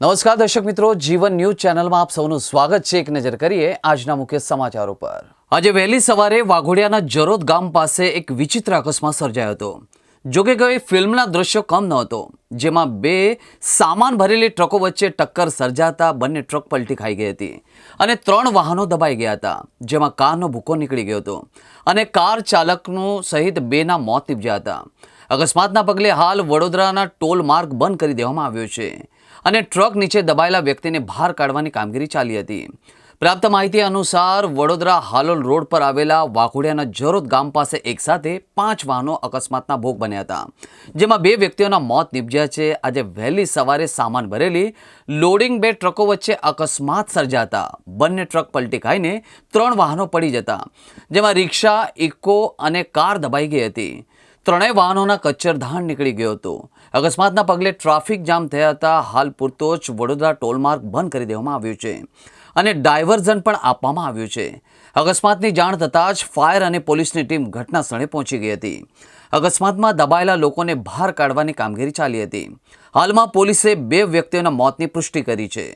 નમસ્કાર દર્શક મિત્રો, જીવન ન્યૂઝ ચેનલમાં આપ સૌનું સ્વાગત છે. એક નજર કરીએ આજના મુખ્ય સમાચારો પર. આજે વહેલી સવારે વાઘોડિયાના જરોદ ગામ પાસે એક વિચિત્ર અકસ્માત સર્જાયો હતો. જોકે કોઈ ફિલ્મના દ્રશ્યો કમ નહોતો, જેમાં બે સામાન ભરેલી ટ્રકો વચ્ચે ટક્કર સર્જાતા બંને ટ્રક પલટી ખાઈ ગઈ હતી અને ત્રણ વાહનો દબાઈ ગયા હતા, જેમાં કારનો ભૂકો નીકળી ગયો હતો અને કાર ચાલકનું સહિત બેના મોત નીપજ્યા હતા. અકસ્માતના પગલે હાલ વડોદરાના ટોલ માર્ગ બંધ કરી દેવામાં આવ્યો છે અને ટ્રક નીચે દબાયેલા વ્યક્તિને બહાર કાઢવાની કામગીરી ચાલી હતી. પ્રાપ્ત માહિતી અનુસાર વડોદરા હાલોલ રોડ પર આવેલા વાઘોડિયાના જરોદ ગામ પાસે એકસાથે પાંચ વાહનો અકસ્માતના ભોગ બન્યા હતા, જેમાં બે વ્યક્તિઓના મોત નીપજ્યા છે. આજે વહેલી સવારે સામાન ભરેલી લોડિંગ બે ટ્રકો વચ્ચે અકસ્માત સર્જાતા બંને ટ્રક પલટી ખાઈને ત્રણ વાહનો પડી જતા, જેમાં રિક્ષા, ઇકો અને કાર દબાઈ ગઈ હતી. ત્રણેય વાહનોના કચ્છરધાણ નીકળી ગયો હતો. અકસ્માતના પગલે ટ્રાફિક જામ થયા હતા. હાલ પૂરતો જ વડોદરા ટોલમાર્ગ બંધ કરી દેવામાં આવ્યો છે અને ડાયવર્ઝન પણ આપવામાં આવ્યું છે. અકસ્માતની જાણ થતાં જ ફાયર અને પોલીસની ટીમ ઘટના સ્થળે પહોંચી ગઈ હતી. અકસ્માતમાં દબાયેલા લોકોને બહાર કાઢવાની કામગીરી ચાલી હતી. હાલમાં પોલીસે બે વ્યક્તિઓના મોતની પુષ્ટિ કરી છે.